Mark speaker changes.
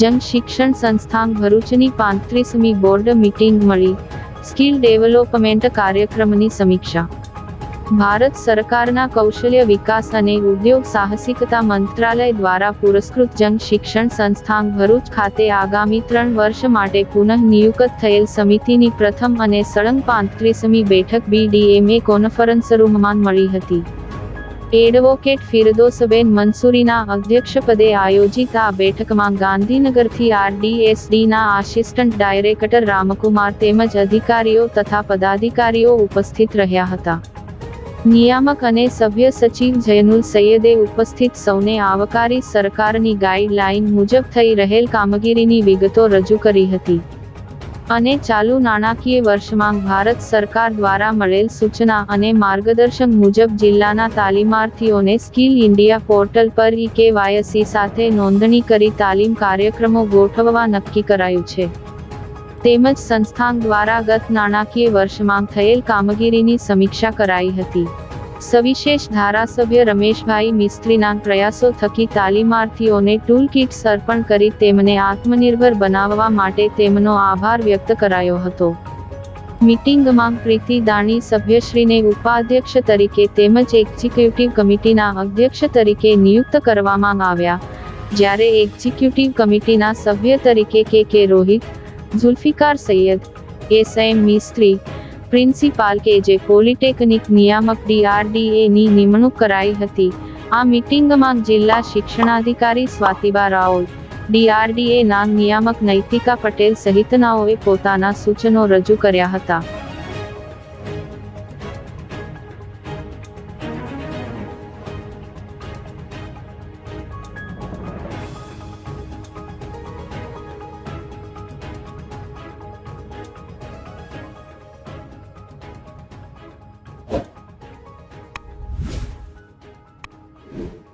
Speaker 1: જન શિક્ષણ સંસ્થાન ભરૂચની પાંત્રીસમી બોર્ડ મીટિંગ મળી. સ્કિલ ડેવલપમેન્ટ કાર્યક્રમની સમીક્ષા. ભારત સરકારના કૌશલ્ય વિકાસ અને ઉદ્યોગ સાહસિકતા મંત્રાલય દ્વારા પુરસ્કૃત જન શિક્ષણ સંસ્થાન ભરૂચ ખાતે આગામી ત્રણ વર્ષ માટે પુનઃ નિયુક્ત થયેલ સમિતિની પ્રથમ અને સળંગ પાંત્રીસમી બેઠક બીડીએમએ કોન્ફરન્સ રૂમમાં મળી હતી. એડવોકેટ ફિરદોસબેન મંસૂરીના અધ્યક્ષપદે આયોજિત આ બેઠકમાં ગાંધીનગરથી આરડીએસડીના આસિસ્ટન્ટ ડાયરેક્ટર રામકુમાર તેમજ અધિકારીઓ તથા પદાધિકારીઓ ઉપસ્થિત રહ્યા હતા નિયામક અને સભ્ય સચિવ જયનુલ સૈયદે ઉપસ્થિત સૌને આવકારી સરકારની ગાઈડલાઈન મુજબ થઈ રહેલ કામગીરીની વિગતો રજૂ કરી હતી અને ચાલુ નાણાકીય વર્ષમાં ભારત સરકાર દ્વારા મળેલ સૂચના અને માર્ગદર્શન મુજબ જિલ્લાના તાલીમાર્થીઓને સ્કિલ ઇન્ડિયા પોર્ટલ પર ઈ કેવાયસી સાથે નોંધણી કરી તાલીમ કાર્યક્રમો ગોઠવવા નક્કી કરાયું છે. તેમજ સંસ્થાન દ્વારા ગત નાણાકીય વર્ષમાં થયેલ કામગીરીની સમીક્ષા કરાઈ હતી. સવિશેષ ધારાસભ્ય રમેશભાઈ મિસ્ત્રીના પ્રયાસો થકી તાલીમાર્થીઓને ટૂલ કિટ્સ અર્પણ કરી તેમને આત્મનિર્ભર બનાવવા માટે તેમનો આભાર વ્યક્ત કરાયો હતો. મિટિંગમાં પ્રીતિ દાણી સભ્યશ્રીને ઉપાધ્યક્ષ તરીકે તેમજ એક્ઝિક્યુટિવ કમિટીના અધ્યક્ષ તરીકે નિયુક્ત કરવામાં આવ્યા. જ્યારે એક્ઝિક્યુટિવ કમિટીના સભ્ય તરીકે K K Rohit, Zulfikar Saiyed, S M Mistry principal K J polytechnic નિયામક ડીઆરડીએની નિમણૂક કરાઈ હતી. આ મિટિંગમાં જિલ્લા શિક્ષણાધિકારી સ્વાતિબા રાઓલ ડીઆરડીએના નિયામક નૈતિકા પટેલ સહિતનાઓએ પોતાના સૂચનો રજૂ કર્યા હતા. you.